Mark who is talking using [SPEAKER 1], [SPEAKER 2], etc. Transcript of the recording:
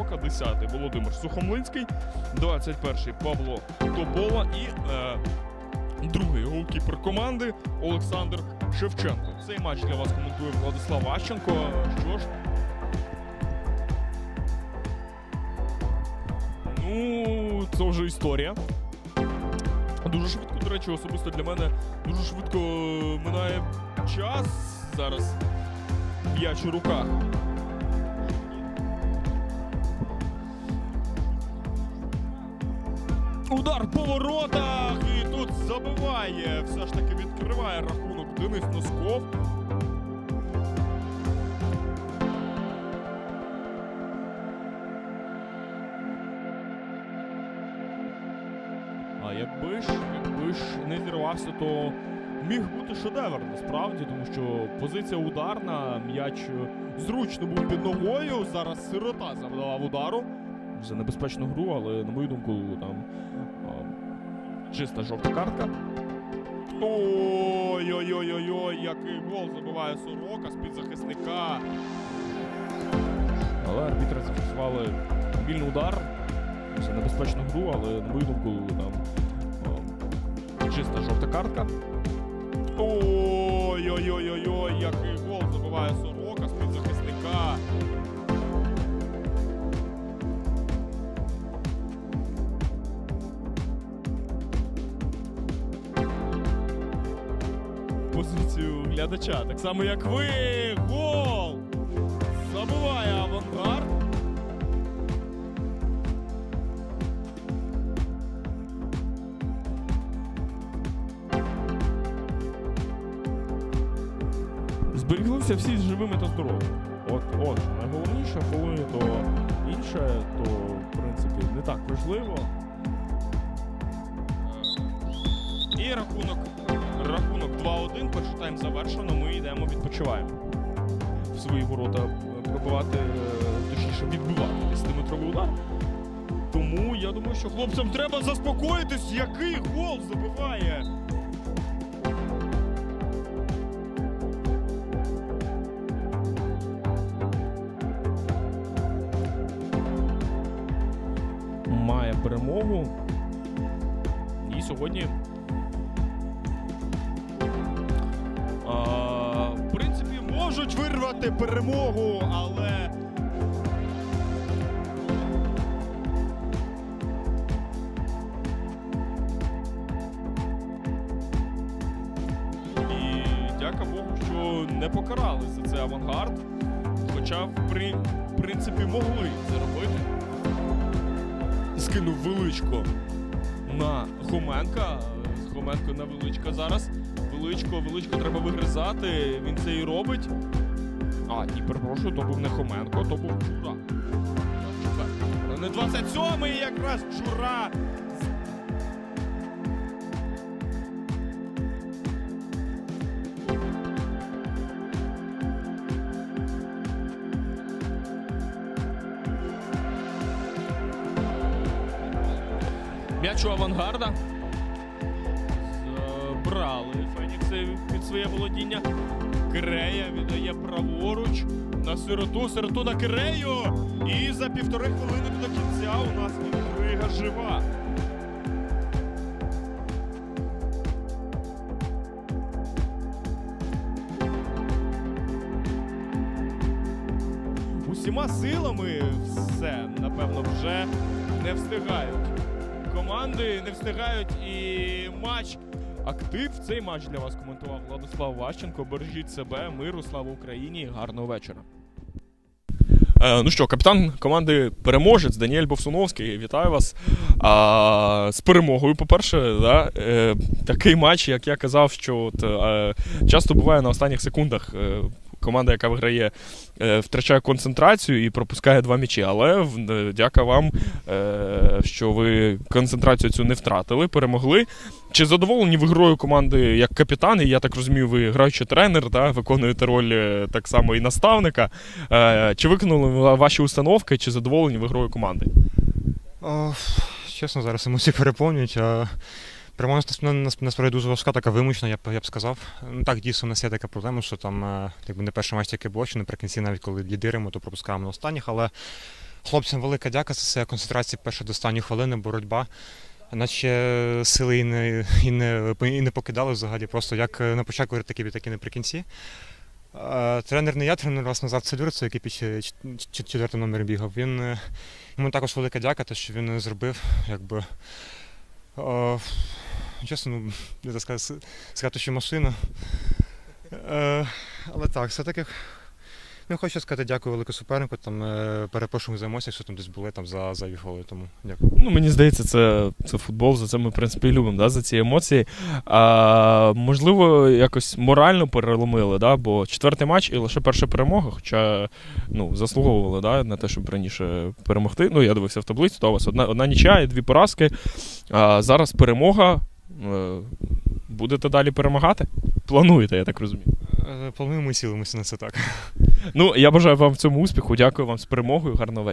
[SPEAKER 1] Сорока, 10-й Володимир Сухомлинський, 21-й Павло Тобола і е, другий голкіпер команди Олександр Шевченко. Цей матч для вас коментує Владислав Ващенко. Що ж? Ну, це вже історія. Дуже швидко, до речі, особисто для мене дуже швидко минає час зараз. М'яч у руках. Удар по воротах і тут забиває. Все ж таки відкриває рахунок Денис Носков. А якби ж, якби ж не зірвався, то міг бути шедевр насправді, тому що позиція ударна, м'яч е, зручно був під ногою. Зараз сирота завдавав удару за небезпечну гру, але на мою думку, там а, чиста жовта картка. Ой-ой-ой-ой, який гол забиває сорока з-під захисника. Але арбітри зафіксували вільний удар за небезпечну гру, але на мою думку, там а, чиста жовта картка. Ой-ой-ой-ой, який позицію глядача. Так само, як ви. Гол! Забиває авангард. Зберіглися всі живими та здоровими. От, от, найголовніше, коли то інше, то в принципі не так важливо. І рахунок, рахунок 2-1, перший тайм завершено, ми йдемо відпочиваємо. В свої ворота е, пробивати, е, точніше, відбивати 10-метровий удар. Тому я думаю, що хлопцям треба заспокоїтись, який гол забиває. Має перемогу. І сьогодні можуть вирвати перемогу, але. І дяка Богу, що не покарали за це авангард. Хоча, в принципі, могли це робити. Скинув величко на Хоменка. Хоменко на величка зараз. Величко, величко треба вигризати. Він це і робить. А, ні, перепрошую, то був не Хоменко, то був Чура. Не 27-й якраз Чура. М'яч у авангарда. Під своє володіння. Кирея віддає праворуч на сироту, сироту на Кирею. І за півтори хвилини до кінця у нас інтрига жива. Усіма силами все, напевно, вже не встигають. Команди не встигають і матч. Актив цей матч для вас коментував Владислав Ващенко. Бережіть себе, миру, слава Україні, гарного вечора. Е, ну що, капітан команди переможець Даніель Бовсуновський, вітаю вас. А, з перемогою, по-перше, да, е, такий матч, як я казав, що от, е, часто буває на останніх секундах. Команда, яка виграє, е, втрачає концентрацію і пропускає два м'ячі. Але е, дяка вам, е, що ви концентрацію цю не втратили, перемогли. Чи задоволені ви грою команди як капітан? І я так розумію, ви граючий тренер, да, виконуєте роль так само і наставника. Чи виконали ваші установки, чи задоволені ви грою команди?
[SPEAKER 2] Чесно, зараз емоції переповнюють. А нас- насправді дуже важка, така вимучена, я б, я б сказав. Ну так, дійсно, у нас є така проблема, що там е, якби не перший матч тільки було, що наприкінці, навіть коли лідируємо, то пропускаємо на останніх. Але хлопцям велика дяка за це концентрація першої до останньої хвилини, боротьба. Наче сили і не, і не, і не покидали взагалі, просто як на початку, так і, так і наприкінці. Е, Тренер не я, тренер вас назад Целюр, який під четвертим номером бігав. Він е, Йому також велика дяка, те, що він зробив, якби. Чесно, ну, сказати, сказати, що машина. Е, але так, все-таки. Ну, хочу сказати дякую велику супернику. Там, е, перепрошую за емоції, що там десь були там, за, за віхолою. Тому дякую.
[SPEAKER 1] Ну, мені здається, це, це футбол, за це ми, в принципі, і любимо, да, за ці емоції. А, можливо, якось морально переломили, да, бо четвертий матч і лише перша перемога, хоча ну, заслуговували да, на те, щоб раніше перемогти. Ну, я дивився в таблицю, то у вас одна, одна нічия і дві поразки. А зараз перемога. Е, Будете далі перемагати? Плануєте, я так розумію.
[SPEAKER 2] Е, Плануємо і цілимося на це так.
[SPEAKER 1] Ну, я бажаю вам в цьому успіху. Дякую вам з перемогою. Гарного вечора.